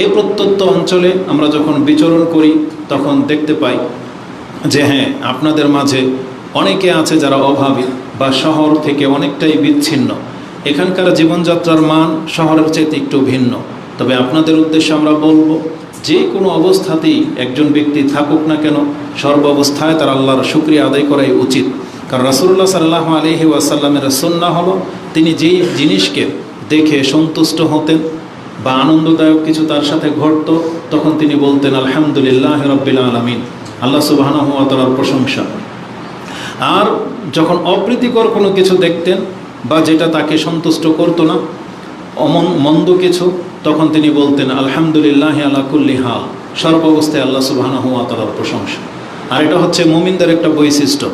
এই প্রত্যন্ত অঞ্চলে আমরা যখন বিচরণ করি, তখন দেখতে পাই যে হ্যাঁ আপনাদের মাঝে অনেকে আছে যারা অভাবী বা শহর থেকে অনেকটাই বিচ্ছিন্ন। এখানকার জীবনযাত্রার মান শহরের চেয়ে একটু ভিন্ন। তবে আপনাদের উদ্দেশ্যে আমরা বলব, যে কোনো অবস্থাতেই একজন ব্যক্তি থাকুক না কেন, সর্ব অবস্থায় তার আল্লাহর শুক্রিয়া আদায় করাই উচিত। কারণ রাসুল্লাহ সাল্লাহ আলহি ওয়াসাল্লামের সন্না হলো, তিনি যেই জিনিসকে দেখে সন্তুষ্ট হতেন বা আনন্দদায়ক কিছু তার সাথে ঘটতো, তখন তিনি বলতেন, আলহামদুলিল্লাহ রব্বিল আলমিন। আল্লাহ সুবাহানহাতালার প্রশংসা। আর যখন অপ্রীতিকর কোনো কিছু দেখতেন বা যেটা তাকে সন্তুষ্ট করতো না, অমন মন্দ কিছু, তখন তিনি বলতেন, আলহামদুলিল্লাহ আলা কুল্লি হাল। সর্বাবস্থায় আল্লাহ সুবাহানহাতালার প্রশংসা। আর এটা হচ্ছে মুমিনদের একটা বৈশিষ্ট্য।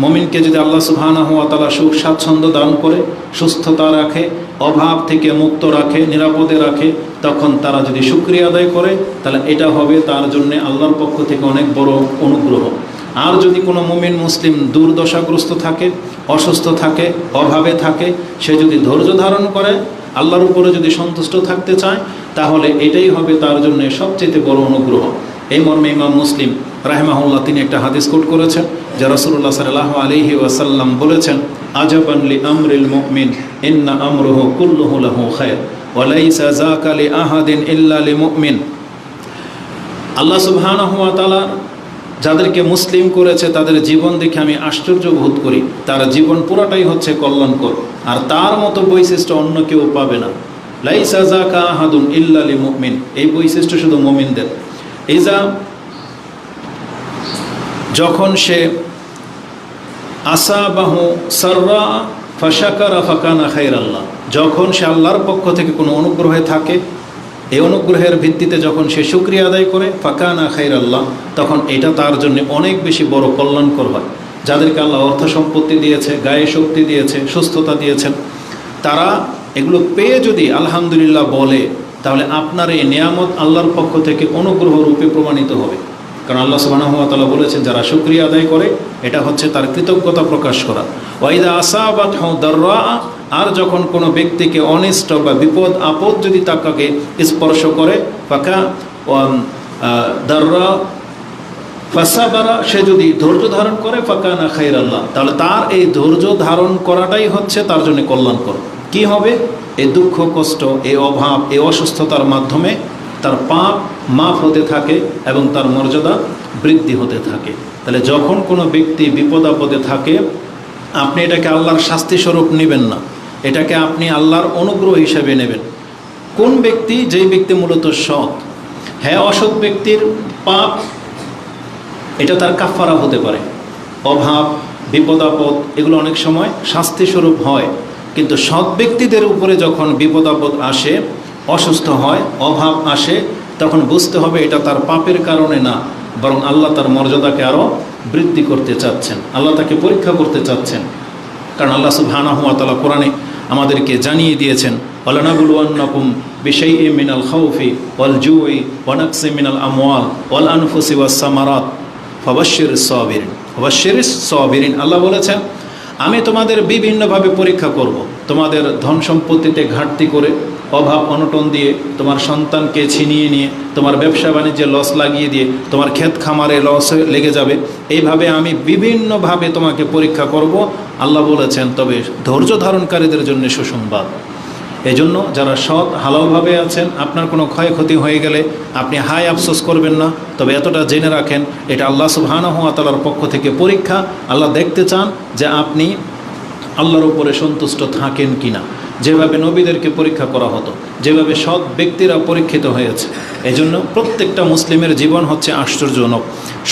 মমিনকে যদি আল্লাহ সুবহানাহু ওয়া তাআলা সুখ স্বাচ্ছন্দ্য দান করে, সুস্থতা রাখে, অভাব থেকে মুক্ত রাখে, নিরাপদে রাখে, তখন তারা যদি শুক্রিয়া আদায় করে, তাহলে এটা হবে তার জন্য আল্লাহর পক্ষ থেকে অনেক বড় অনুগ্রহ। আর যদি কোনো মুমিন মুসলিম দুর্দশাগ্রস্ত থাকে, অসুস্থ থাকে, অভাবে থাকে, সে যদি ধৈর্য ধারণ করে, আল্লাহর উপরে যদি সন্তুষ্ট থাকতে চায়, তাহলে এটাই হবে তার জন্য সবচেয়ে বড় অনুগ্রহ। এই মর্মে ইমাম মুসলিম রাহেমাহুল্লাহ তিনি একটা হাদিস কোট করেছেন যা রসুল্লাহ সাল্লাহ আলহি ওয়াসাল্লাম বলেছেন আজাবানলি আমরিল মুমিন, ইন্না আমরুহ কুল্লুহু লাহু খায়র ওয়ালাইসা যাকা লি আহাদিন ইল্লা লি মুমিন। আল্লাহ সুবহানাহু ওয়া তাআলা যাদেরকে মুসলিম করেছে, তাদের জীবন দেখে আমি আশ্চর্য বোধ করি। তার জীবন পুরাটাই হচ্ছে কল্যাণকর। আর তার মতো বৈশিষ্ট্য অন্য কেউ পাবে না। লাইসা যাকা আহাদুন ইল্লা লি মুমিন। এই বৈশিষ্ট্য শুধু মুমিনদের। ইজা যখন সে আসাবাহু সর্রা ফাশাকারা ফাকানা খাইর আল্লাহ যখন সে আল্লাহর পক্ষ থেকে কোনো অনুগ্রহে থাকে এই অনুগ্রহের ভিত্তিতে যখন সে শুক্রিয়া আদায় করে, ফাকানা খাইর আল্লাহ তখন এটা তার জন্য অনেক বেশি বড় কল্যাণকর হয়। যাদেরকে আল্লাহ অর্থ সম্পত্তি দিয়েছে, গায়ে শক্তি দিয়েছে, সুস্থতা দিয়েছেন, তারা এগুলো পেয়ে যদি আলহামদুলিল্লাহ বলে, তাহলে আপনার এই নিয়ামত আল্লাহর পক্ষ থেকে অনুগ্রহ রূপে প্রমাণিত হবে। কারণ আল্লাহ সুবাহতালা বলেছেন, যারা শুক্রিয়া আদায় করে, এটা হচ্ছে তার কৃতজ্ঞতা প্রকাশ করা। ওয়াইদা আসাবাত দর্রা আর যখন কোনো ব্যক্তিকে অনিষ্ট বা বিপদ, আপদ যদি তাকে স্পর্শ করে, ফাঁকা দর্রা ফাসাবারা, সে যদি ধৈর্য ধারণ করে ফাঁকা না খাইর আল্লাহ তাহলে তার এই ধৈর্য ধারণ করাটাই হচ্ছে তার জন্য কল্যাণকর। কি হবে? এই দুঃখ, কষ্ট, এই অভাব, এই অসুস্থতার মাধ্যমে তার পাপ মাফ হতে থাকে এবং তার মর্যাদা বৃদ্ধি হতে থাকে। তাহলে যখন কোনো ব্যক্তি বিপদ আপদে থাকে, আপনি এটাকে আল্লাহর শাস্তিস্বরূপ নেবেন না। এটাকে আপনি আল্লাহর অনুগ্রহ হিসেবে নেবেন। কোন ব্যক্তি, যেই ব্যক্তি মূলত সৎ হ্যাঁ অসৎ ব্যক্তির পাপ, এটা তার কাফারা হতে পারে। অভাব, বিপদ আপদ, এগুলো অনেক সময় শাস্তিস্বরূপ হয়। কিন্তু সৎ ব্যক্তিদের উপরে যখন বিপদ আপদ আসে অসুস্থ হয়, অভাব আসে, তখন বুঝতে হবে এটা তার পাপের কারণে না, বরং আল্লাহ তার মর্যাদাকে আরও বৃদ্ধি করতে চাচ্ছেন, আল্লাহ তাকে পরীক্ষা করতে চাচ্ছেন কারণ আল্লাহ সুবহানাহু ওয়া তাআলা কোরআনে আমাদেরকে জানিয়ে দিয়েছেন ওয়ালানাবুলুয়ান্নাকুম বিশাই এ মিনাল খাউফি ওয়াল জুই ওয়ানাকসি মিনাল আমওয়াল ওয়াল আনফুসি ওয়াস সামারাত ফবাশির সবিরিন ফবাশির সবিরিন, আল্লাহ বলেছেন, আমি তোমাদের বিভিন্নভাবে পরীক্ষা করব। তোমাদের ধন সম্পত্তিতে ঘাটতি করে অভাব অনটন দিয়ে তোমার সন্তানকে ছিনিয়ে নিয়ে, তোমার ব্যবসা বাণিজ্যে লস লাগিয়ে দিয়ে, তোমার ক্ষেত খামারে লস লেগে যাবে। এইভাবে আমি বিভিন্নভাবে তোমাকে পরীক্ষা করব। আল্লাহ বলেছেন, তবে ধৈর্য ধারণকারীদের জন্য সুসংবাদ। এজন্য যারা সৎ হালাওভাবে আছেন, আপনার কোনো ক্ষয়ক্ষতি হয়ে গেলে আপনি হাই আফসোস করবেন না। তবে এতটা জেনে রাখেন, এটা আল্লাহ সুবহানাহু ওয়া তাআলার পক্ষ থেকে পরীক্ষা। আল্লাহ দেখতে চান যে আপনি আল্লাহর উপরে সন্তুষ্ট থাকেন কিনা। যেভাবে নবীদেরকে পরীক্ষা করা হতো, যেভাবে সৎ ব্যক্তিরা পরীক্ষিত হয়েছে, এজন্য প্রত্যেকটা মুসলিমের জীবন হচ্ছে আশ্চর্যজনক।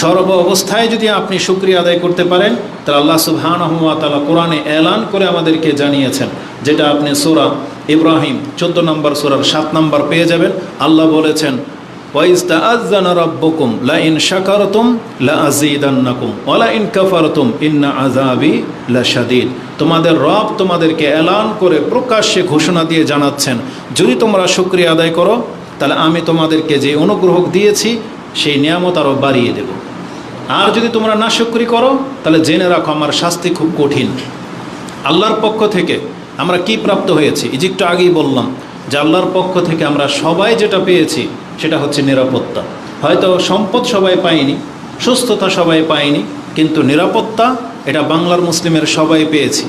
সর্ব অবস্থায় যদি আপনি শুক্রিয়া আদায় করতে পারেন, তাহলে আল্লাহ সুবহানাহু ওয়া তালা কোরআনে এলান করে আমাদেরকে জানিয়েছেন, যেটা আপনি সোরা ইব্রাহিম, চোদ্দ নম্বর সোরার সাত নম্বর পেয়ে যাবেন। আল্লাহ বলেছেন লা ইন শাকারতুম লা ইন লা তোমাদের রব তোমাদেরকে এলান করে প্রকাশ্যে ঘোষণা দিয়ে জানাচ্ছেন, যদি তোমরা শুকরিয়া আদায় করো, তাহলে আমি তোমাদেরকে যে অনুগ্রহ দিয়েছি, সেই নিয়ামত আরও বাড়িয়ে দেব। আর যদি তোমরা না শুক্রি করো, তাহলে জেনে রাখো আমার শাস্তি খুব কঠিন। আল্লাহর পক্ষ থেকে আমরা কি প্রাপ্ত হয়েছি? একটু আগেই বললাম যে আল্লাহর পক্ষ থেকে আমরা সবাই যেটা পেয়েছি সেটা হচ্ছে নিরাপত্তা। হয়তো সম্পদ সবাই পায়নি, সুস্থতা সবাই পায়নি, কিন্তু নিরাপত্তা, এটা বাংলার মুসলিমের সবাই পেয়েছি।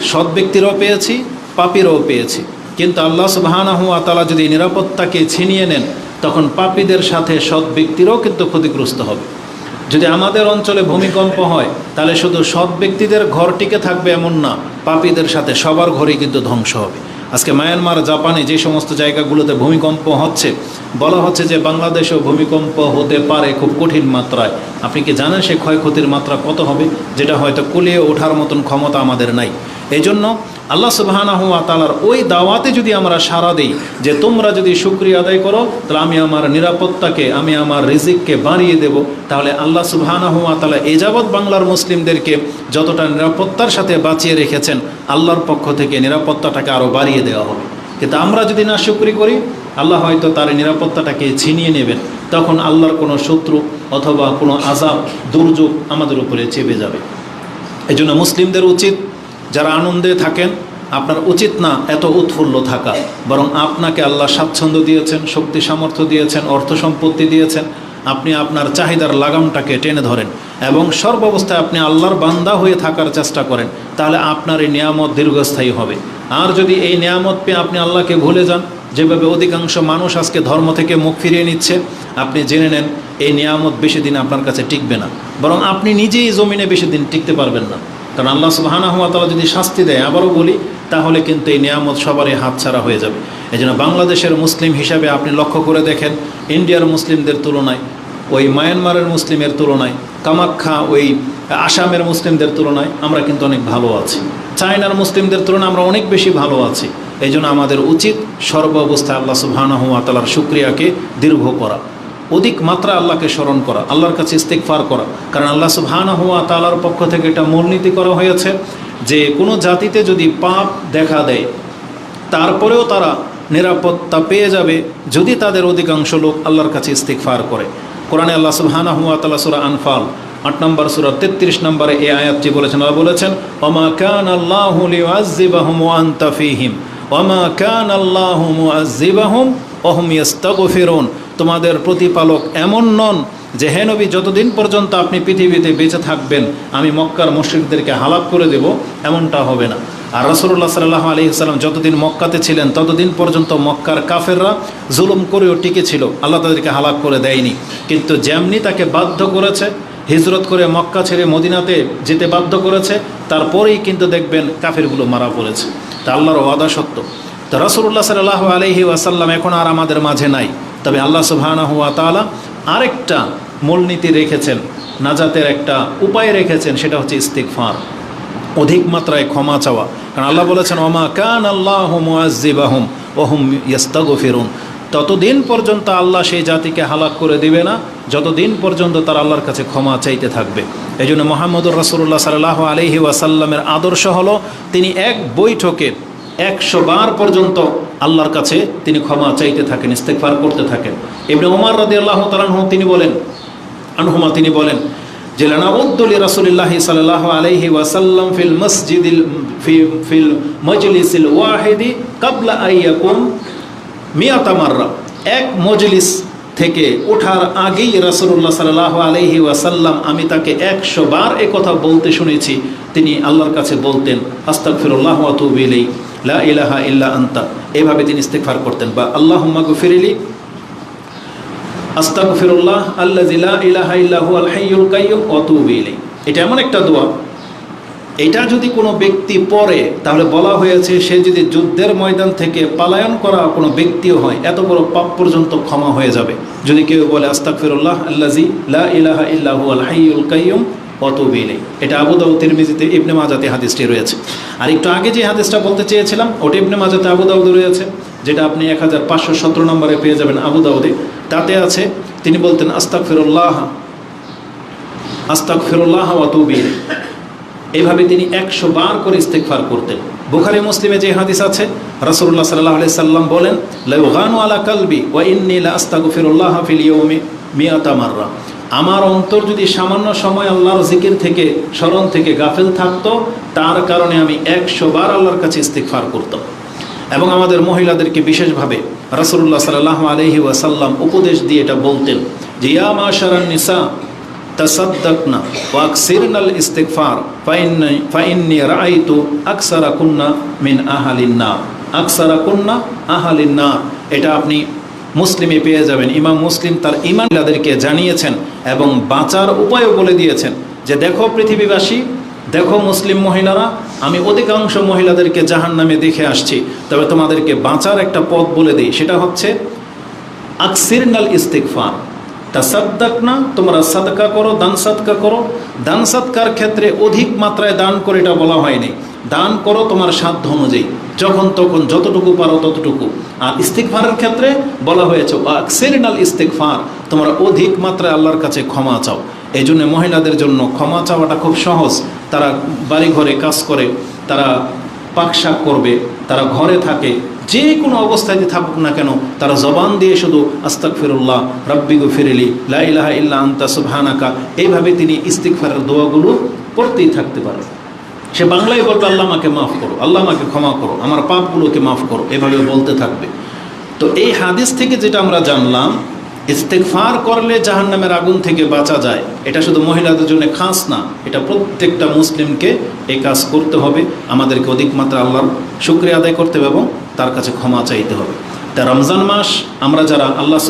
সৎ ব্যক্তিরাও পেয়েছি, পাপীরাও পেয়েছি। কিন্তু আল্লাহ সুবাহানাহু আতালা যদি নিরাপত্তাকে ছিনিয়ে নেন, তখন পাপীদের সাথে সৎ ব্যক্তিরাও কিন্তু ক্ষতিগ্রস্ত হবে। যদি আমাদের অঞ্চলে ভূমিকম্প হয়, তাহলে শুধু সৎ ব্যক্তিদের ঘর টিকে থাকবে এমন না, পাপীদের সাথে সবার ঘরেই কিন্তু ধ্বংস হবে। আজকে মায়ানমার, জাপানে যে সমস্ত জায়গাগুলোতে ভূমিকম্প হচ্ছে, বলা হচ্ছে যে বাংলাদেশেও ভূমিকম্প হতে পারে খুব কঠিন মাত্রায়। আপনি কি জানেন সে ক্ষয়ক্ষতির মাত্রা কত হবে, যেটা হয়তো কুলিয়ে ওঠার মতন ক্ষমতা আমাদের নাই? এই জন্য আল্লাহ সুবাহানাহু তালার ওই দাওয়াতে যদি আমরা সাড়া দিই যে তোমরা যদি শুক্রিয়া আদায় করো, তাহলে আমি আমার নিরাপত্তাকে, আমি আমার রিজিককে বাড়িয়ে দেব। তাহলে আল্লাহ সুবাহানাহু তালা এ যাবৎ বাংলার মুসলিমদেরকে যতটা নিরাপত্তার সাথে বাঁচিয়ে রেখেছেন, আল্লাহর পক্ষ থেকে নিরাপত্তাটাকে আরও বাড়িয়ে দেওয়া হবে। কিন্তু আমরা যদি না শুক্রি করি, আল্লাহ হয়তো তার নিরাপত্তাটাকে ছিনিয়ে নেবেন। তখন আল্লাহর কোনো শত্রু অথবা কোনো আজাব দুর্যোগ আমাদের উপরে চেপে যাবে। এই জন্য মুসলিমদের উচিত যারা আনন্দে থাকেন, আপনার উচিত না এত উৎফুল্ল থাকা। বরং আপনাকে আল্লাহ স্বাচ্ছন্দ্য দিয়েছেন, শক্তি, সামর্থ্য দিয়েছেন, অর্থ সম্পত্তি দিয়েছেন। আপনি আপনার চাহিদার লাগামটাকে টেনে ধরেন এবং সর্বাবস্থায় আপনি আল্লাহর বান্দা হয়ে থাকার চেষ্টা করেন, তাহলে আপনার এই নিয়ামত দীর্ঘস্থায়ী হবে। আর যদি এই নিয়ামত পেয়ে আপনি আল্লাহকে ভুলে যান, যেভাবে অধিকাংশ মানুষ আজকে ধর্ম থেকে মুখ ফিরিয়ে নিচ্ছে, আপনি জেনে নেন, এই নিয়ামত বেশি দিন আপনার কাছে টিকবে না। বরং আপনি নিজেই জমিনে বেশি দিন টিকতে পারবেন না। কারণ আল্লাহ সুবাহানা হওয়া তালা যদি শাস্তি দেয়, আবারও বলি, তাহলে কিন্তু এই নিয়ামত সবারই হাতছাড়া হয়ে যাবে। এই জন্য বাংলাদেশের মুসলিম হিসাবে আপনি লক্ষ্য করে দেখেন, ইন্ডিয়ার মুসলিমদের তুলনায়, ওই মায়ানমারের মুসলিমের তুলনায়, কামাখ্যা, ওই আসামের মুসলিমদের তুলনায় আমরা কিন্তু অনেক ভালো আছি। চায়নার মুসলিমদের তুলনায় আমরা অনেক বেশি ভালো আছি। এই জন্য আমাদের উচিত সর্ব অবস্থায় আল্লাহ সুবাহানাহু তালার শুক্রিয়াকে দীর্ঘ করা। অধিক মাত্রা আল্লাহকে স্মরণ করা, আল্লাহর কাছে ইস্তেকফার করা। কারণ আল্লাহ সুবহানা হুয়া তালার পক্ষ থেকে এটা মূলনীতি করা হয়েছে যে কোনো জাতিতে যদি পাপ দেখা দেয়, তারপরেও তারা নিরাপত্তা পেয়ে যাবে যদি তাদের অধিকাংশ লোক আল্লাহর কাছে ইস্তেকফার করে। কোরআনে আল্লাহ সুবহানা হুয়া তালা সুরা আনফাল, আট নম্বর সুরা, তেত্রিশ নম্বরে এই আয়াতটি বলেছেন, আল্লাহ বলেছেন, ওমা কান আল্লাহ লিউআযিবাহুম ওয়া আনতা ফীহিম, ওমা কান আল্লাহ মুআযিবাহুম ওয়া হুম ইস্তাগফিরুন তোমাদের প্রতিপালক এমন নন যে, হে নবী, যতদিন পর্যন্ত আপনি পৃথিবীতে বেঁচে থাকবেন, আমি মক্কার মুশ্রিকদেরকে হালাপ করে দেব, এমনটা হবে না। আর রসুল্লাহ সাল্লাহ আলি সাল্লাম যতদিন মক্কাতে ছিলেন, ততদিন পর্যন্ত মক্কার কাফেররা জুলুম করেও টিকে ছিল আল্লাহ তাদেরকে হালাক করে দেয়নি। কিন্তু যেমনি তাকে বাধ্য করেছে, হিজরত করে মক্কা ছেড়ে মদিনাতে যেতে বাধ্য করেছে, তারপরেই কিন্তু দেখবেন কাফেরগুলো মারা পড়েছে। তা আল্লাহর ওয়াদা সত্য। তো রসুল্লাহ সাল্লাহ আলহি ওয়াসাল্লাম এখন আর আমাদের মাঝে নাই। তবে আল্লাহ সুবহানা হুয়া তালা আরেকটা মূলনীতি রেখেছেন, নাজাতের একটা উপায় রেখেছেন, সেটা হচ্ছে ইস্তিকফার অধিক মাত্রায় ক্ষমা চাওয়া। কারণ আল্লাহ বলেছেন, ওমা কান আল্লাহ মুআজিবাহুম ওহুম ইয়াস্তাগো ফিরুন ততদিন পর্যন্ত আল্লাহ সেই জাতিকে হালাক করে দিবে না, যতদিন পর্যন্ত তার আল্লাহর কাছে ক্ষমা চাইতে থাকবে। এই জন্য মোহাম্মদুর রসুল্লাহ সাল্লাহ আলহি ওয়াসাল্লামের আদর্শ হলো, তিনি এক বৈঠকে একশো বার পর্যন্ত আল্লাহর কাছে তিনি ক্ষমা চাইতে থাকেন ইস্তেকফার করতে থাকেন। এমনি ওমর রাদি আল্লাহ তালাহ তিনি বলেন, আনহুমা তিনি বলেন, যে লানাউদ্দুলি রাসূলিল্লাহি সাল্লাল্লাহু আলাইহি ওয়াসাল্লাম ফিল মসজিদিল, ফি, ফিল মজলিসিল ওয়াহিদি কাবলা আইয়াকুম মিয়াতা মাররা। এক মজলিস থেকে ওঠার আগেই রাসূলুল্লাহ সাল্লাল্লাহু আলাইহি ওয়াসাল্লাম, আমি তাকে একশো বার কথা বলতে শুনেছি। তিনি আল্লাহর কাছে বলতেন, আস্তাগফিরুল্লাহ ওয়া আতুবু ইলাইহি। লা ইলাহা ইল্লা আন্তা। এভাবে তিনি ইস্তেগফার করতেন। বা আল্লাহুম্মা গফিরলি আস্তাগফিরুল্লাহ আল্লাযী লা ইলাহা ইল্লা হুয়াল হাইয়ুল আতুবু এটা এমন একটা দোয়া। এটা যদি কোনো ব্যক্তি পড়ে, তাহলে বলা হয়েছে সে যদি যুদ্ধের ময়দান থেকে পালায়ন করা কোনো ব্যক্তিও হয়, এত বড় পাপ পর্যন্ত ক্ষমা হয়ে যাবে। যদি কেউ বলে আস্তাগফিরুল্লাহ আল্লাযী লা ইলাহা ইল্লা হুয়াল হাইয়ুল কাইয়্যুম অতবিলে এটা আবু দাউদ তিরমিজিতে ইবনে মাজাতে হাদিসটি রয়েছে। আর একটু আগে যে হাদিসটা বলতে চেয়েছিলাম, ওটা ইবনে মাজাতে আবু দাউদ রয়েছে, যেটা আপনি এক হাজার পাঁচশো সতেরো নম্বরে পেয়ে যাবেন আবু দাউদে। তাতে আছে, তিনি বলতেন আস্তাক ফিরুল্লাহ আস্তাক ফিরুল্লাহ অতবিলে এইভাবে তিনি একশো বার করে ইস্তেকফার করতেন। বুখারি মুসলিমে যে হাদিস আছে, রাসূলুল্লাহ সাল্লাল্লাহু আলাইহি সাল্লাম বলেন লাউগানু আলা কালবি ওয়া ইন্নী লা আস্তাগফিরুল্লাহ ফিল ইয়াউমি মিয়াতা মাররা। আমার অন্তর যদি সামান্য সময় আল্লাহর জিকির থেকে, স্মরণ থেকে গাফেল থাকতো, তার কারণে আমি একশো বার আল্লাহর কাছে ইস্তেকফার করতাম। এবং আমাদের মহিলাদেরকে বিশেষভাবে রাসূলুল্লাহ সাল্লাল্লাহু আলাইহি ওয়াসাল্লাম উপদেশ দিয়ে এটা বলতেন যে, ইয়া মাশারান নিসা, তাসাদ্দাকনা ওয়া আকসিরনাল ইস্তিগফার ফাইন্নি ফাইন্নি রাআইতু আকসারা কুন্না মিন আহালিন নার আকসারা কুন্না আহালিন নার এটা আপনি মুসলিমে পেয়ে যাবেন। ইমাম মুসলিম তার ইমানদাদেরকে জানিয়েছেন এবং বাঁচার উপায়ও বলে দিয়েছেন যে, দেখো পৃথিবীবাসী, দেখো মুসলিম মহিলারা, আমি অধিকাংশ মহিলাদেরকে জাহান নামে দেখে আসছি। তবে তোমাদেরকে বাঁচার একটা পথ বলে দিই। সেটা হচ্ছে, আকসিরনাল ইস্তিকফার তাসাদ্দাক না তোমরা সাদকা করো, দান সাদকা করো। দান সাদকার ক্ষেত্রে অধিক মাত্রায় দান করে এটা বলা হয়নি। দান করো তোমার সাধ্য অনুযায়ী, যখন তখন যতটুকু পারো ততটুকু। আর ইস্তিকফারের ক্ষেত্রে বলা হয়েছে আকসিরনাল ইস্তিকফার তোমরা অধিক মাত্রায় আল্লাহর কাছে ক্ষমা চাও। এই জন্য মহিলাদের জন্য ক্ষমা চাওয়াটা খুব সহজ। তারা বাড়ি ঘরে কাজ করে, তারা পাকশাক করবে, তারা ঘরে থাকে যে কোনো অবস্থায় থাকুক না কেন, তারা জবান দিয়ে শুধু আস্তাক ফিরুল্লাহ রব্বিগু ফিরিলি লাইলাহা ইল্লা আন্তা সুবহানাকা, এইভাবে তিনি ইস্তিকফারের দোয়াগুলো পড়তেই থাকতে পারে সে বাংলায় বলবে, আল্লাহ আমাকে মাফ করো, আল্লাহ আমাকে ক্ষমা করো, আমার পাপগুলোকে মাফ করো এভাবে বলতে থাকবে। তো এই হাদিস থেকে যেটা আমরা জানলাম ইস্তেকফার করলে জাহান্নামের আগুন থেকে বাঁচা যায়, এটা শুধু মহিলাদের জন্য খাস না, এটা প্রত্যেকটা মুসলিমকে এই কাজ করতে হবে। আমাদেরকে অধিক মাত্রা আল্লাহর শুক্রিয়া আদায় করতে হবে এবং তার কাছে ক্ষমা চাইতে হবে। তা রমজান মাস আমরা যারা আল্লাহ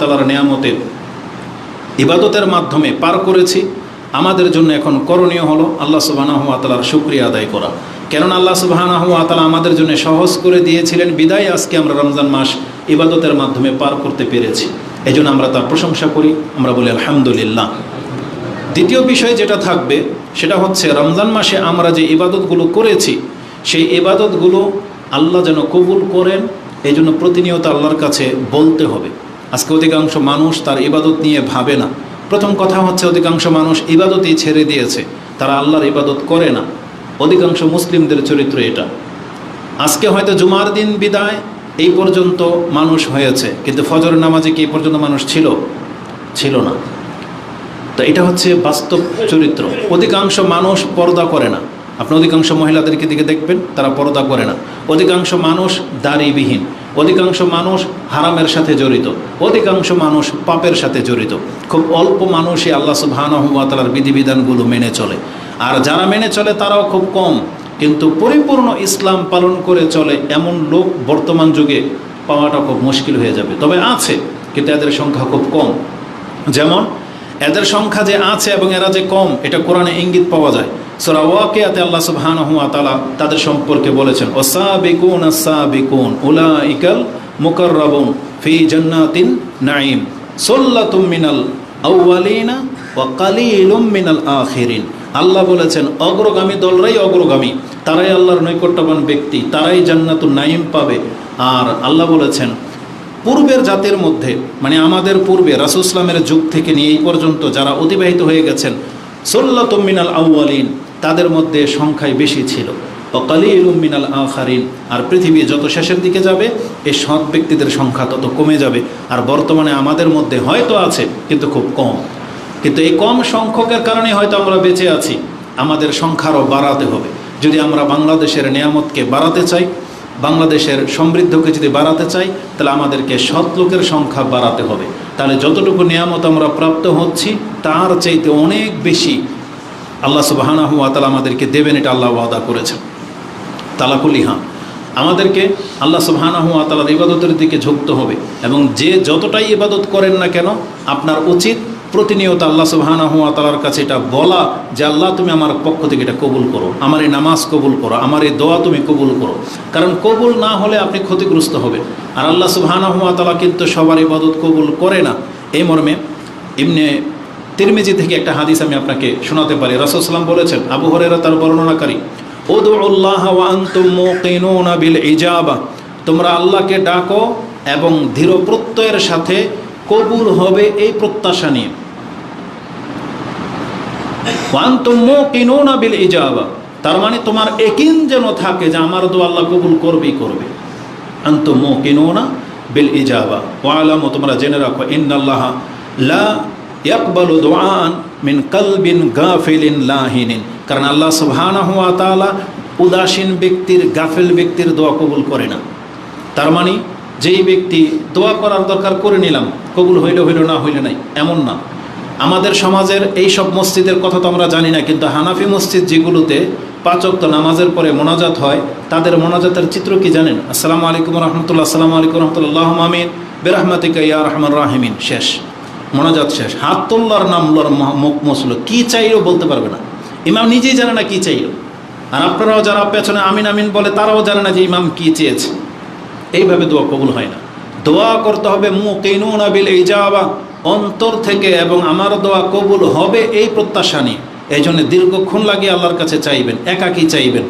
তাআলার নিয়ামতের ইবাদতের মাধ্যমে পার করেছি, আমাদের জন্য এখন করণীয় হলো আল্লাহ তাআলার শুক্রিয়া আদায় করা। কেননা আল্লাহ তাআলা আমাদের জন্য সহজ করে দিয়েছিলেন, বিদায় আজকে আমরা রমজান মাস ইবাদতের মাধ্যমে পার করতে পেরেছি। এই আমরা তার প্রশংসা করি, আমরা বলি আলহামদুলিল্লাহ। দ্বিতীয় বিষয় যেটা থাকবে, সেটা হচ্ছে রমজান মাসে আমরা যে ইবাদতগুলো করেছি, সেই ইবাদতগুলো আল্লাহ যেন কবুল করেন এই জন্য প্রতিনিয়ত আল্লাহর কাছে বলতে হবে। আজকে অধিকাংশ মানুষ তার ইবাদত নিয়ে ভাবে না। প্রথম কথা হচ্ছে অধিকাংশ মানুষ ইবাদতই ছেড়ে দিয়েছে, তারা আল্লাহর ইবাদত করে না। অধিকাংশ মুসলিমদের চরিত্র এটা। আজকে হয়তো জুমার দিন বিদায়, এই পর্যন্ত মানুষ হয়েছে, কিন্তু ফজর নামাজে কি এই পর্যন্ত মানুষ ছিল? ছিল না। তো এটা হচ্ছে বাস্তব চরিত্র। অধিকাংশ মানুষ পর্দা করে না। আপনি অধিকাংশ মহিলাদেরকে দিকে দেখবেন, তারা পরদা করে না। অধিকাংশ মানুষ দাড়িবিহীন, অধিকাংশ মানুষ হারামের সাথে জড়িত, অধিকাংশ মানুষ পাপের সাথে জড়িত। খুব অল্প মানুষই আল্লাহ সুবাহানহমাতালার বিধিবিধানগুলো মেনে চলে। আর যারা মেনে চলে, তারাও খুব কম। কিন্তু পরিপূর্ণ ইসলাম পালন করে চলে এমন লোক বর্তমান যুগে পাওয়াটা খুব মুশকিল হয়ে যাবে। তবে আছে, কিন্তু এদের সংখ্যা খুব কম। যেমন, এদের সংখ্যা যে আছে এবং এরা যে কম, এটা কোরআনে ইঙ্গিত পাওয়া যায়। আল্লাহ তাদের সম্পর্কে বলেছেন ফি জান্নাতিন আউয়ালিনা মিনাল আল্লাহ বলেছেন, অগ্রগামী দলরাই অগ্রগামী, তারাই আল্লাহর নৈকট্যবান ব্যক্তি, তারাই জান্নাতুন নাঈম পাবে। আর আল্লাহ বলেছেন, পূর্বের জাতের মধ্যে মানে আমাদের পূর্বে রাসুসলামের যুগ থেকে নিয়ে এই পর্যন্ত যারা অতিবাহিত হয়ে গেছেন সোল্লা মিনাল আউয়ালিন তাদের মধ্যে সংখ্যায় বেশি ছিল। অকালি মিনাল আখারিন, আর পৃথিবী যত শেষের দিকে যাবে এই সৎ ব্যক্তিদের সংখ্যা তত কমে যাবে। আর বর্তমানে আমাদের মধ্যে হয়তো আছে, কিন্তু খুব কম। কিন্তু এই কম সংখ্যকের কারণে হয়তো আমরা বেঁচে আছি। আমাদের সংখ্যারও বাড়াতে হবে। যদি আমরা বাংলাদেশের নিয়ামতকে বাড়াতে চাই, বাংলাদেশের সমৃদ্ধকে যদি বাড়াতে চাই, তাহলে আমাদেরকে সৎ লোকের সংখ্যা বাড়াতে হবে। তাহলে যতটুকু নিয়ামত আমরা প্রাপ্ত হচ্ছি, তার চাইতে অনেক বেশি আল্লাহ সুবাহানা হুয়া তালা আমাদেরকে দেবেন, এটা আল্লাহ ওয়াদা করেছেন। তালাকুলিহা আমাদেরকে আল্লাহ সুবহানা হুয়া তালার ইবাদতের দিকে ঝুঁকতে হবে এবং যে যতটাই ইবাদত করেন না কেন, আপনার উচিত প্রতিনিয়ত আল্লাহ সুবহানা হুয়া তালার কাছে এটা বলা যে, আল্লাহ, তুমি আমার পক্ষ থেকে এটা কবুল করো। আমার এই নামাজ কবুল করো। আমার এই দোয়া তুমি কবুল করো। কারণ কবুল না হলে আপনি ক্ষতিগ্রস্ত হবে আর আল্লাহ সুবহানা হুয়া তালা কিন্তু সবার ইবাদত কবুল করে না। এই মর্মে এমনি তিরমিজি থেকে একটা হাদিস আমি আপনাকে শোনাতে পারি। রাসুলসাল্লাম বলেছেন, আবু হরেরা তার বর্ণনাকারী বিল ইজাবা। তোমরা আল্লাহকে ডাকো এবং ধীর প্রত্যয়ের সাথে কবুল হবে এই প্রত্যাশা নিয়ে। বিল ইজাবা। তার মানে তোমার একিন যেন থাকে যে আমার দোয়া আল্লাহ কবুল করবেই করবে। আনতুম মুকিনুনা বিল ইজাবা। ও ওয়ালামু তোমরা জেনে রাখো, ইন্নাল্লাহ ইয়াকবালু দুআন মিন কলবিন গাফিলিন লাহিনিন। কারণ আল্লাহ সুবহানাহু ওয়া তাআলা উদাসীন ব্যক্তির, গাফেল ব্যক্তির দোয়া কবুল করে না। তার মানে যেই ব্যক্তি দোয়া করার দরকার করে নিলাম, কবুল হইল হইল না হইল নাই, এমন না। আমাদের সমাজের এই সব মসজিদের কথা তো আমরা জানি না, কিন্তু হানাফি মসজিদ যেগুলোতে পাচক তো নামাজের পরে মোনাজাত হয়, তাদের মোনাজাতের চিত্র কি জানেন? আসসালামু আলাইকুম রহমতুল্লাহ, আসসালামু আলাইকুম রহমতুল্লাহ, আমিন। বেরহমাতিকা ইয়া রহমান রাহিমিন। শেষ। মোনাজাত শেষ। হাত তোল্লার নাম লর মুখ মসল কি চাইও বলতে পারবে না। ইমাম নিজেই জানে না কি চাইও আর আপনারাও যারা পেছনে আমিন আমিন বলে, তারাও জানে না যে ইমাম কি চেয়েছে। এইভাবে দোয়া কবুল হয় না। দোয়া করতে হবে মুকিনুনা বিল ইজাবা। অন্তর থেকে এবং আমার দোয়া কবুল হবে এই প্রত্যাশা নিয়ে। এই জন্য দীর্ঘক্ষণ লাগিয়ে আল্লাহর কাছে চাইবেন, একাকি চাইবেন।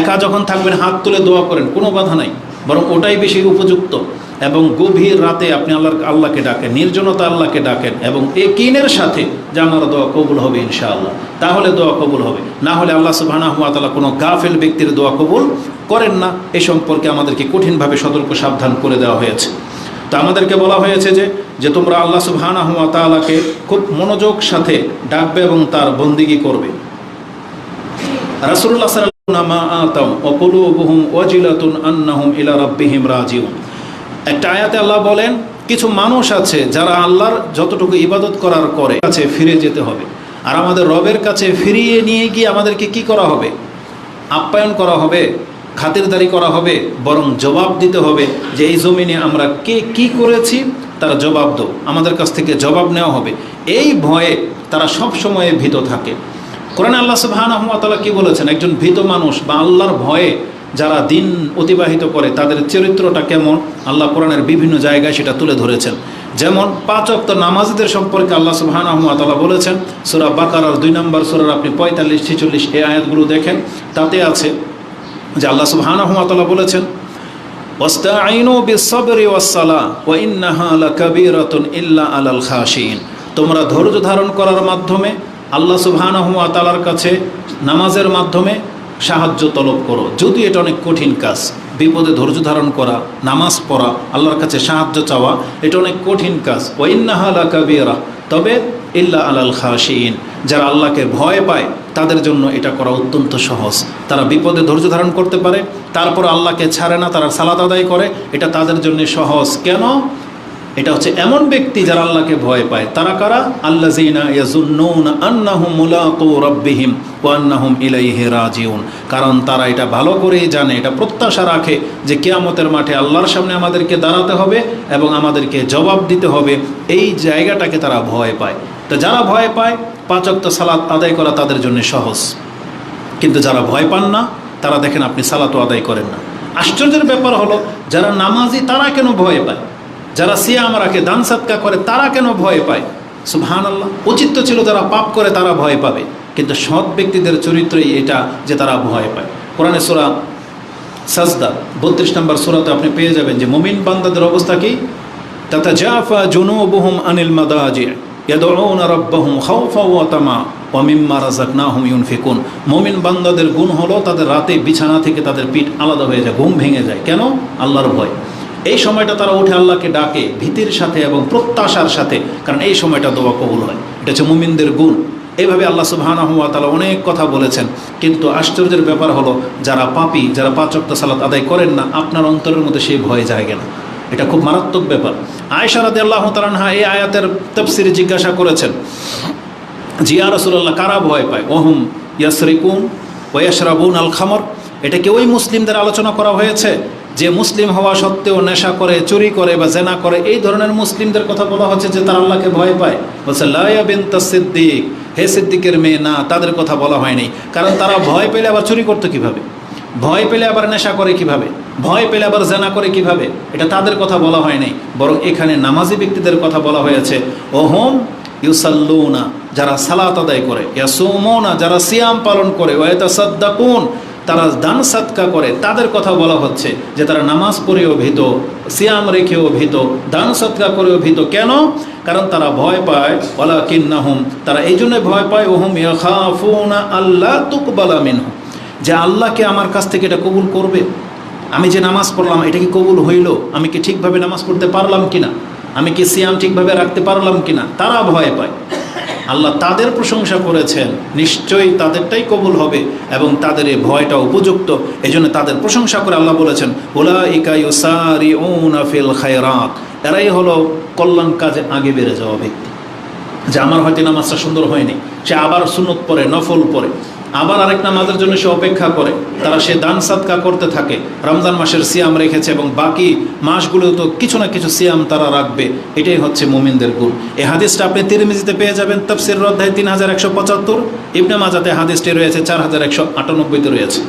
একা যখন থাকবেন, হাত তুলে দোয়া করেন, কোনো বাধা নাই। বরং ওটাই বেশি উপযুক্ত। এবং গভীর রাতে আপনি আল্লাহ আল্লাহকে ডাকেন, নির্জনতা আল্লাহকে ডাকেন এবং একিনের সাথে যে আমার দোয়া কবুল হবে ইনশাআল্লাহ। তাহলে দোয়া কবুল হবে। না হলে আল্লাহ সুবহানাহু ওয়া তাআলা কোনো গাফেল ব্যক্তির দোয়া কবুল করেন না। এ সম্পর্কে আমাদেরকে কঠিনভাবে সতর্ক সাবধান করে দেওয়া হয়েছে। তো আমাদেরকে বলা হয়েছে যে যে তোমরা আল্লাহ সুবহানাহু ওয়া তাআলাকে খুব মনোযোগ সাথে ডাকবে এবং তার বন্দিগি করবে। রাসূলুল্লাহ সাল্লাল্লাহু মা আতাম ও কুলুবুহুম ওয়াজিলাতুন আন্নাহুম ইলা রাব্বিহিম রাজিউন। একটা আয়াতে আল্লাহ বলেন, কিছু মানুষ আছে যারা আল্লাহর যতটুকু ইবাদত করার করে, কাছে ফিরে যেতে হবে। আর আমাদের রবের কাছে ফিরিয়ে নিয়ে গিয়ে আমাদেরকে কি করা হবে? আপ্যায়ন করা হবে, খাতিরদারি করা হবে, বরং জবাব দিতে হবে যে এই জমিনে আমরা কে কি করেছি, তার জবাব দো আমাদের কাছ থেকে জবাব নেওয়া হবে। এই ভয়ে তারা সব সময় ভীত থাকে। কোরআন আল্লাহ তাআলা কি বলেছেন? একজন ভীত মানুষ বা আল্লাহর ভয়ে যারা দিন অতিবাহিত করে, তাদের চরিত্রটা কেমন? আল্লাহ কোরআনের বিভিন্ন জায়গায় সেটা তুলে ধরেছেন। যেমন পাঁচ অক্ত নামাজিদের সম্পর্কে আল্লাহ ওয়া তাআলা বলেছেন, সূরা বাকারার দুই নম্বর সুরার আপনি পঁয়তাল্লিশ, ছেচল্লিশ এই আয়াতগুলো দেখেন। তাতে আছে যে আল্লাহ ওয়া তাআলা বলেছেন আলাল তোমরা ধৈর্য ধারণ করার মাধ্যমে আল্লাহ সুবহানাহু কাছে নামাজের মাধ্যমে সাহায্য তলব করো। যদি এটা অনেক কঠিন কাজ, বিপদে ধৈর্য ধারণ করা, নামাজ পড়া, আল্লাহর কাছে সাহায্য চাওয়া, এটা অনেক কঠিন কাজ। ওয়াইন্নাহা লাকাবীরা। তবে ইল্লা আলাল খাশিন যারা আল্লাহকে ভয় পায়, তাদের জন্য এটা করা অত্যন্ত সহজ। তারা বিপদে ধৈর্য ধারণ করতে পারে, তারপর আল্লাহকে ছাড়ে না, তারা সালাদ আদায় করে, এটা তাদের জন্য সহজ। কেন? এটা হচ্ছে এমন ব্যক্তি যারা আল্লাহকে ভয় পায়। তারা কারা? আল্লাহ জিনা ইয়াজুন্নুন আন্নাহুম মুলাকু রাব্বিহিম ইলাইহি রাজিউন। কারণ তারা এটা ভালো করেই জানে, এটা প্রত্যাশা রাখে যে কেয়ামতের মাঠে আল্লাহর সামনে আমাদেরকে দাঁড়াতে হবে এবং আমাদেরকে জবাব দিতে হবে। এই জায়গাটাকে তারা ভয় পায়। তো যারা ভয় পায় পাঁচক্ত সালাত আদায় করা তাদের জন্য সহজ। কিন্তু যারা ভয় পান না, তারা দেখেন আপনি সালাতও আদায় করেন না। আশ্চর্যের ব্যাপার হলো, যারা নামাজি তারা কেন ভয় পায়? যারা সিয়াম রাখে, দান সাতকা করে, তারা কেন ভয় পায়? সুবহান আল্লাহ উচিত ছিল যারা পাপ করে, তারা ভয় পাবে। কিন্তু সৎ ব্যক্তিদের চরিত্রই এটা যে তারা ভয় পায়। কোরআনে সোরা সাজদা, বত্রিশ নম্বর সোরাতে আপনি পেয়ে যাবেন যে, মুমিন বান্দাদের অবস্থা কি? তাতা জাফা জুনুবুহুম আনিল মাদাজি বান্দাদের গুণ হলো তাদের রাতে বিছানা থেকে তাদের পিঠ আলাদা হয়ে যায়, ঘুম ভেঙে যায়। কেন? আল্লাহর ভয়। এই সময়টা তারা উঠে আল্লাহকে ডাকে ভীতির সাথে এবং প্রত্যাশার সাথে, কারণ এই সময়টা দোয়া কবুল হয়। এটা হচ্ছে মুমিনদের গুণ। এইভাবে আল্লাহ সুবহানাহু ওয়া তাআলা অনেক কথা বলেছেন। কিন্তু আশ্চর্যের ব্যাপার হলো, যারা পাপি, যারা পাঁচ ওয়াক্ত সালাত আদায় করেন না, আপনার অন্তরের মধ্যে সেই ভয় জায়গে না। এটা খুব মারাত্মক ব্যাপার। আয়েশা রাদিয়াল্লাহু তাআলা এই আয়াতের তাফসিরে জিজ্ঞাসা করেছেন জিয়া রাসূলুল্লাহ, কারা ভয় পায়? ওহম ইয়াসরিকুন ওয়া ইয়াশরাবুন আল খামর। এটা কি ওই মুসলিমদের আলোচনা করা হয়েছে? যে মুসলিম হওয়া সত্ত্বেও নেশা করে, চুরি করে বা জেনা করে, এই ধরনের মুসলিমদের কথা বলা হচ্ছে যে তারা আল্লাহকে ভয় পায়। বলছে, লায়া বিনতা সিদ্দিক। হে সিদ্দিকের মেয়ে, না, তাদের কথা বলা হয়নি। কারণ তারা ভয় পেলে আবার চুরি করতো কীভাবে? ভয় পেলে আবার নেশা করে কীভাবে? ভয় পেলে আবার জেনা করে কীভাবে? এটা তাদের কথা বলা হয়নি। বরং এখানে নামাজি ব্যক্তিদের কথা বলা হয়েছে, ওহম ইউসাল্লুনা, যারা সালাত আদায় করে, ইয়াসুমুনা, যারা সিয়াম পালন করে ওয়াতাসাদ্দাকুন তারা দান সাতকা করে, তাদের কথা বলা হচ্ছে যে তারা নামাজ পড়েও ভীত, সিয়াম রেখেও ভীত, দান সৎকা করেও ভীত। কেন? কারণ তারা ভয় পায় ওলা কিন্নাহুম তারা এই জন্য ভয় পায়, ওহুম ইয়াখাফুনা আল্লাহ তুকবালা মিনহুম যে আল্লাহকে আমার কাছ থেকে এটা কবুল করবে? আমি যে নামাজ পড়লাম, এটা কি কবুল হইল? আমি কি ঠিকভাবে নামাজ পড়তে পারলাম কিনা? আমি কি সিয়াম ঠিকভাবে রাখতে পারলাম কিনা? তারা ভয় পায়। আল্লাহ তাদের প্রশংসা করেছেন, নিশ্চয়ই তাদেরটাই কবুল হবে এবং তাদের এই ভয়টা উপযুক্ত। এই জন্য তাদের প্রশংসা করে আল্লাহ বলেছেন ওলা ইকাইসারি ফিল এরাই হলো কল্যাণ কাজে আগে বেড়ে যাওয়া ব্যক্তি। যে আমার হয়তো নামাজটা সুন্দর হয়নি, সে আবার সুনত পরে নফল পরে আবার আরেক নামাজের জন্য সে অপেক্ষা করে। তারা সে দান সাদকা করতে থাকে। রমজান মাসের সিয়াম রেখেছে এবং বাকি মাসগুলো তো কিছু না কিছু সিয়াম তারা রাখবে। এটাই হচ্ছে মুমিনদের গুণ। এই হাদিসটা আপনি তিরমিজিতে পেয়ে যাবেন, তফসির অধ্যায় তিন হাজার একশো পঁচাত্তর। ইবনে মাজাতে হাদিসটি রয়েছে, চার হাজার একশো আটানব্বইতে রয়েছে।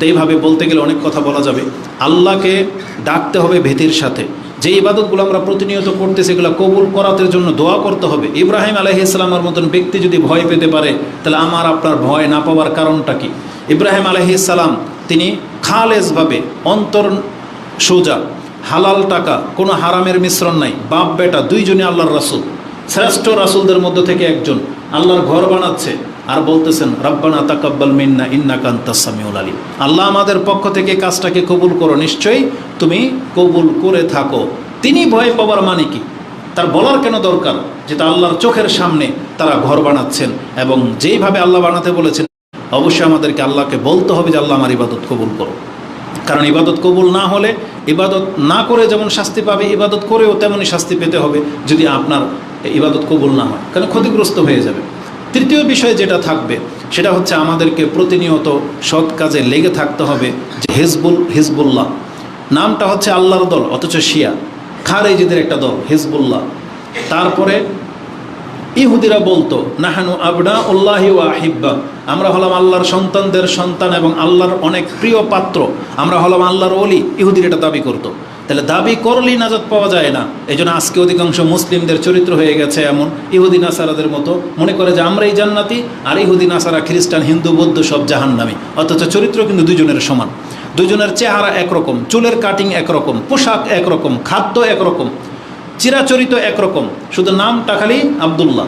তো এইভাবে বলতে গেলে অনেক কথা বলা যাবে। আল্লাহকে ডাকতে হবে ভীতির সাথে। যে ইবাদতগুলো আমরা প্রতিনিয়ত করতে সেগুলো কবুল করাতে জন্য দোয়া করতে হবে। ইব্রাহিম আলহি ইসলামের মতন ব্যক্তি যদি ভয় পেতে পারে, তাহলে আমার আপনার ভয় না পাওয়ার কারণটা কি? ইব্রাহিম আলহি ইসলাম তিনি খালেজভাবে অন্তর সোজা, হালাল টাকা, কোনো হারামের মিশ্রণ নাই বাপ বেটা দুইজনই আল্লাহর রাসুল। শ্রেষ্ঠ রাসুলদের মধ্য থেকে একজন, আল্লাহর ঘর বানাচ্ছে। আর বলতেছেন, রব্বানা তাকাব্বাল মিন্না ইন্না কান্তাসামিউল আলী আল্লাহ আমাদের পক্ষ থেকে কাজটাকে কবুল করো, নিশ্চয়ই তুমি কবুল করে থাকো। তিনি ভয় পাওয়ার মানে কি? তার বলার কেন দরকার? যেটা আল্লাহর চোখের সামনে তারা ঘর বানাচ্ছেন এবং যেইভাবে আল্লাহ বানাতে বলেছেন, অবশ্যই আমাদেরকে আল্লাহকে বলতে হবে যে, আল্লাহ আমার ইবাদত কবুল করো। কারণ ইবাদত কবুল না হলে, ইবাদত না করে যেমন শাস্তি পাবে, ইবাদত করেও তেমনই শাস্তি পেতে হবে যদি আপনার ইবাদত কবুল না হয়। কারণ ক্ষতিগ্রস্ত হয়ে যাবে। তৃতীয় বিষয় যেটা থাকবে, সেটা হচ্ছে আমাদেরকে প্রতিনিয়ত সৎ কাজে লেগে থাকতে হবে যে হিজবুল, হিজবুল্লাহ। নামটা হচ্ছে আল্লাহর দল, অথচ শিয়া। খারেজিদের একটা দল, হিজবুল্লাহ। তারপরে ইহুদিরা বলতো, নাহানু আবডা উল্লাহি ওয়া আহিব্বা। আমরা হলাম আল্লাহর সন্তানদের সন্তান এবং আল্লাহর অনেক প্রিয় পাত্র। আমরা হলাম আল্লাহর অলি ইহুদির এটা দাবি করতো। তাহলে দাবি করলেই নাজাত পাওয়া যায় না। এই জন্য আজকে অধিকাংশ মুসলিমদের চরিত্র হয়ে গেছে এমন। ইহুদি নাসারাদের মতো। মনে করে যে আমরাই জান্নাতি, আর ইহুদি, নাসারা, খ্রিস্টান, হিন্দু, বৌদ্ধ সব জাহান্নামি। অথচ চরিত্র কিন্তু দুজনের সমান। দুজনের চেহারা একরকম, চুলের কাটিং একরকম, পোশাক একরকম, খাদ্য একরকম, চিরাচরিত একরকম। শুধু নামটা খালি আবদুল্লাহ।